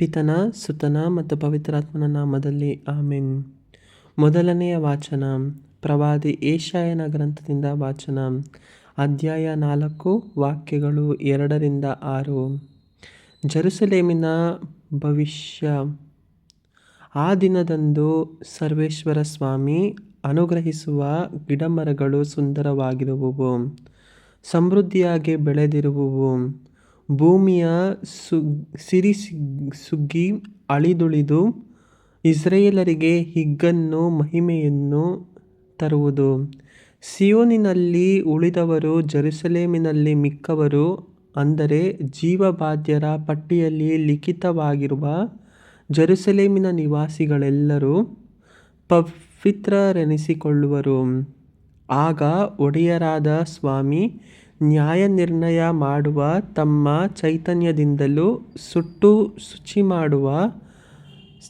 ಪಿತನ, ಸುತನ ಮತ್ತು ಪವಿತ್ರಾತ್ಮನ ನಾಮದಲ್ಲಿ ಆಮೆನ್. ಮೊದಲನೆಯ ವಾಚನ, ಪ್ರವಾದಿ ಏಷಾಯನ ಗ್ರಂಥದಿಂದ ವಾಚನ. ಅಧ್ಯಾಯ ನಾಲ್ಕು, ವಾಕ್ಯಗಳು ಎರಡರಿಂದ ಆರು. ಜರುಸಲೇಮಿನ ಭವಿಷ್ಯ. ಆ ದಿನದಂದು ಸರ್ವೇಶ್ವರ ಸ್ವಾಮಿ ಅನುಗ್ರಹಿಸುವ ಗಿಡಮರಗಳು ಸುಂದರವಾಗಿರುವುವು, ಸಮೃದ್ಧಿಯಾಗಿ ಬೆಳೆದಿರುವುವು. ಭೂಮಿಯ ಸಿರಿ ಸುಗ್ಗಿ ಅಳಿದುಳಿದು ಇಸ್ರಾಯೇಲರಿಗೆ ಹಿಗ್ಗನ್ನು, ಮಹಿಮೆಯನ್ನು ತರುವುದು. ಸಿಯೋನಿನಲ್ಲಿ ಉಳಿದವರು ಜೆರುಸಲೇಮಿನಲ್ಲಿ ಮಿಕ್ಕವರು, ಅಂದರೆ ಜೀವಬಾಧ್ಯರ ಪಟ್ಟಿಯಲ್ಲಿ ಲಿಖಿತವಾಗಿರುವ ಜೆರುಸಲೇಮಿನ ನಿವಾಸಿಗಳೆಲ್ಲರೂ ಪವಿತ್ರರೆನಿಸಿಕೊಳ್ಳುವರು. ಆಗ ಒಡೆಯರಾದ ಸ್ವಾಮಿ ನ್ಯಾಯನಿರ್ಣಯ ಮಾಡುವ, ತಮ್ಮ ಚೈತನ್ಯದಿಂದಲೂ ಸುಟ್ಟು ಶುಚಿಮಾಡುವ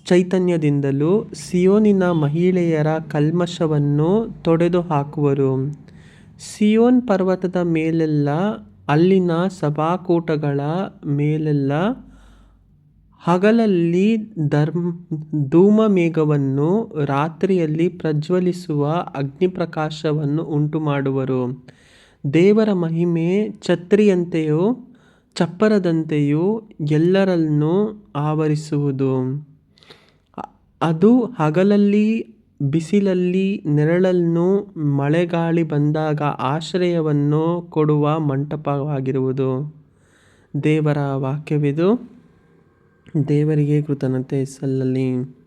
ಚೈತನ್ಯದಿಂದಲೂ ಸಿಯೋನಿನ ಮಹಿಳೆಯರ ಕಲ್ಮಶವನ್ನು ತೊಡೆದು ಹಾಕುವರು ಸಿಯೋನ್ ಪರ್ವತದ ಮೇಲೆಲ್ಲ, ಅಲ್ಲಿನ ಸಭಾಕೂಟಗಳ ಮೇಲೆಲ್ಲ ಹಗಲಲ್ಲಿ ಧರ್ಮ, ಧೂಮಮೇಘವನ್ನು ರಾತ್ರಿಯಲ್ಲಿ ಪ್ರಜ್ವಲಿಸುವ ಅಗ್ನಿಪ್ರಕಾಶವನ್ನು ಉಂಟುಮಾಡುವರು. ದೇವರ ಮಹಿಮೆ ಛತ್ರಿಯಂತೆಯೂ ಚಪ್ಪರದಂತೆಯೂ ಎಲ್ಲರನ್ನೂ ಆವರಿಸುವುದು. ಅದು ಹಗಲಲ್ಲಿ, ಬಿಸಿಲಲ್ಲಿ ನೆರಳನ್ನು ಮಳೆಗಾಳಿ ಬಂದಾಗ ಆಶ್ರಯವನ್ನು ಕೊಡುವ ಮಂಟಪವಾಗಿರುವುದು. ದೇವರ ವಾಕ್ಯವಿದು. ದೇವರಿಗೆ ಕೃತಜ್ಞತೆ ಸಲ್ಲಲಿ.